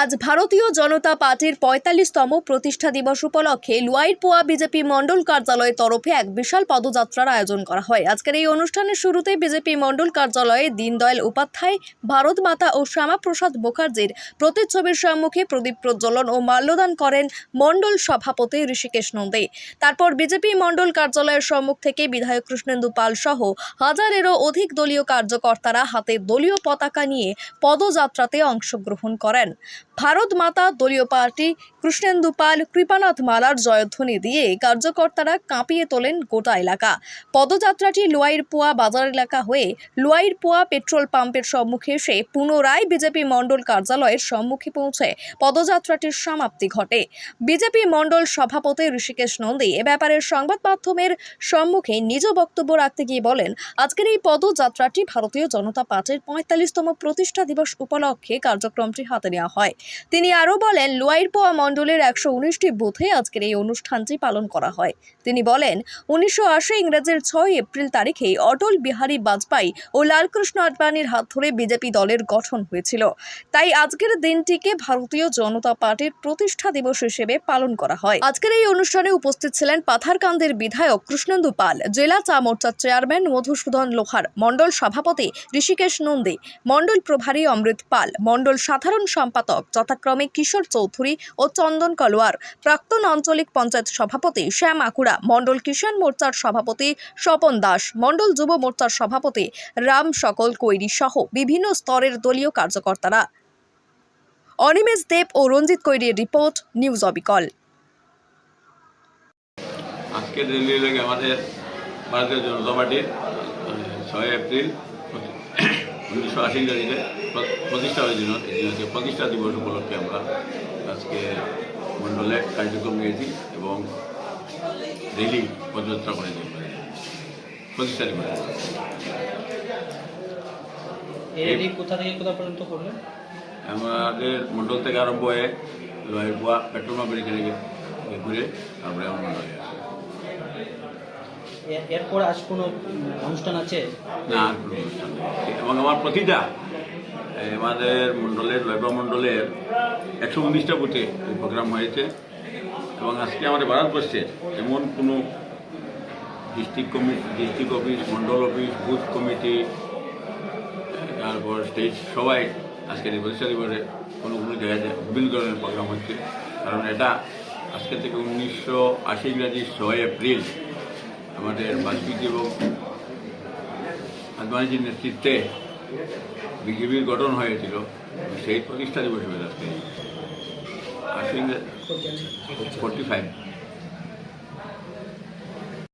আজ ভারতীয় জনতা পার্টির পঁয়তাল্লিশতম প্রতিষ্ঠা দিবস উপলক্ষে লুয়াইরপোয়া বিজেপি মণ্ডল কার্যালয়ের তরফে এক বিশাল পদযাত্রার আয়োজন করা হয়। আজকের এই অনুষ্ঠানের শুরুতে বিজেপি মণ্ডল কার্যালয়ে দীনদয়াল উপাধ্যায়, ভারত মাতা ও শ্যামাপ্রসাদ মুখার্জির প্রতিচ্ছবির সম্মুখে প্রদীপ প্রজ্বলন ও মাল্যদান করেন মণ্ডল সভাপতি ঋষিকেশ নন্দী। তারপর বিজেপি মণ্ডল কার্যালয়ের সম্মুখ থেকে বিধায়ক কৃষ্ণেন্দু পাল সহ হাজারেরও অধিক দলীয় কার্যকর্তারা হাতে দলীয় পতাকা নিয়ে পদযাত্রাতে অংশগ্রহণ করেন। ভারত মাতা দলীয় পার্টি কৃষ্ণেন্দু পাল কৃপানাথ মালার জয়ধ্বনি দিয়ে কার্যকর্তারা কাঁপিয়ে তোলেন গোটা এলাকা। পদযাত্রাটি লোয়াইরপোয়া বাজার এলাকা হয়ে লোয়াইরপোয়া পেট্রোল পাম্পের সম্মুখে এসে পুনরায় বিজেপি মণ্ডল কার্যালয়ের সম্মুখে পৌঁছে পদযাত্রাটির সমাপ্তি ঘটে। বিজেপি মণ্ডল সভাপতি ঋষিকেশ নন্দী এ ব্যাপারে সংবাদ মাধ্যমের সম্মুখে নিজ বক্তব্য রাখতে গিয়ে বলেন, আজকের এই পদযাত্রাটি ভারতীয় জনতা পার্টির পঁয়তাল্লিশতম প্রতিষ্ঠা দিবস উপলক্ষে কার্যক্রমটি হাতে নেওয়া হয়। তিনি আরও বলেন লোয়াইরপোয়া মণ্ডলের একশো উনিশটি বুথে আজকের এই অনুষ্ঠানটি পালন করা হয়। তিনি বলেন, উনিশশো আশি ইংরেজের ছয় এপ্রিল তারিখে অটল বিহারী বাজপেয়ী ও লালকৃষ্ণ আডবাণীর হাত ধরে বিজেপি দলের গঠন হয়েছিল। তাই আজকের দিনটিকে ভারতীয় জনতা পার্টির প্রতিষ্ঠা দিবস হিসেবে পালন করা হয়। আজকের এই অনুষ্ঠানে উপস্থিত ছিলেন পাথারকান্দের বিধায়ক কৃষ্ণেন্দু পাল, জেলা চা মোর্চার চেয়ারম্যান মধুসূদন লোহার, মণ্ডল সভাপতি ঋষিকেশ নন্দী, মণ্ডল প্রভারী অমৃত পাল, মণ্ডল সাধারণ সম্পাদক যথাক্রমে কিশোর চৌধুরী ও চন্দন কলোয়ার, প্রাক্তন আঞ্চলিক পঞ্চায়েত সভাপতি শ্যাম আকুড়া, মণ্ডল কিষাণ মোর্চার সভাপতি স্বপন দাস, মণ্ডল যুব মোর্চার সভাপতি রাম সকল কৈরি সহ বিভিন্ন স্তরের দলীয় কার্যকর্তারা। অনিমেষ দেব ও রঞ্জিত কৈরির রিপোর্ট, নিউজ অবিকল। আজকে দিল্লি আমাদের ভারতীয় জনতা পার্টির ছয় এপ্রিল উনিশশো আশি প্র- প্রতিষ্ঠা হয়েছিল হচ্ছে প্রতিষ্ঠা দিবস উপলক্ষে আমরা আজকে মণ্ডলে কার্যক্রম নিয়েছি এবং রেলি পদযাত্রা করেছি। প্রতিষ্ঠা দিবস এর এই কোথা থেকে কোথা পর্যন্ত করলেন আমাদের মণ্ডল থেকে আরম্ভ হয়ে বুয়া পেট্রোল পাম্পের এখানে ঘুরে তারপরে আমার এরপর আজ কোনো অনুষ্ঠান আছে? না এবং আমার প্রতিটা আমাদের মণ্ডলের লয়বা মণ্ডলের একশো উনিশটা বুথে এই প্রোগ্রাম হয়েছে। এবং আজকে আমাদের ভারতবর্ষে এমন কোনো district committee district office, mandal office, booth committee, তারপর স্টেট সবাই আজকে প্রতিষ্ঠা দিবসে কোনো কোনো জায়গায় বিভিন্ন ধরনের প্রোগ্রাম হচ্ছে। কারণ এটা আজকে থেকে উনিশশো আশি ইংরাজি ছয় এপ্রিল আমাদের এবং আদবানিজির নেতৃত্বে বিজেপির গঠন হয়েছিল সেই প্রতিষ্ঠা দিবস হবে আজকে ফোর্টি ফাইভ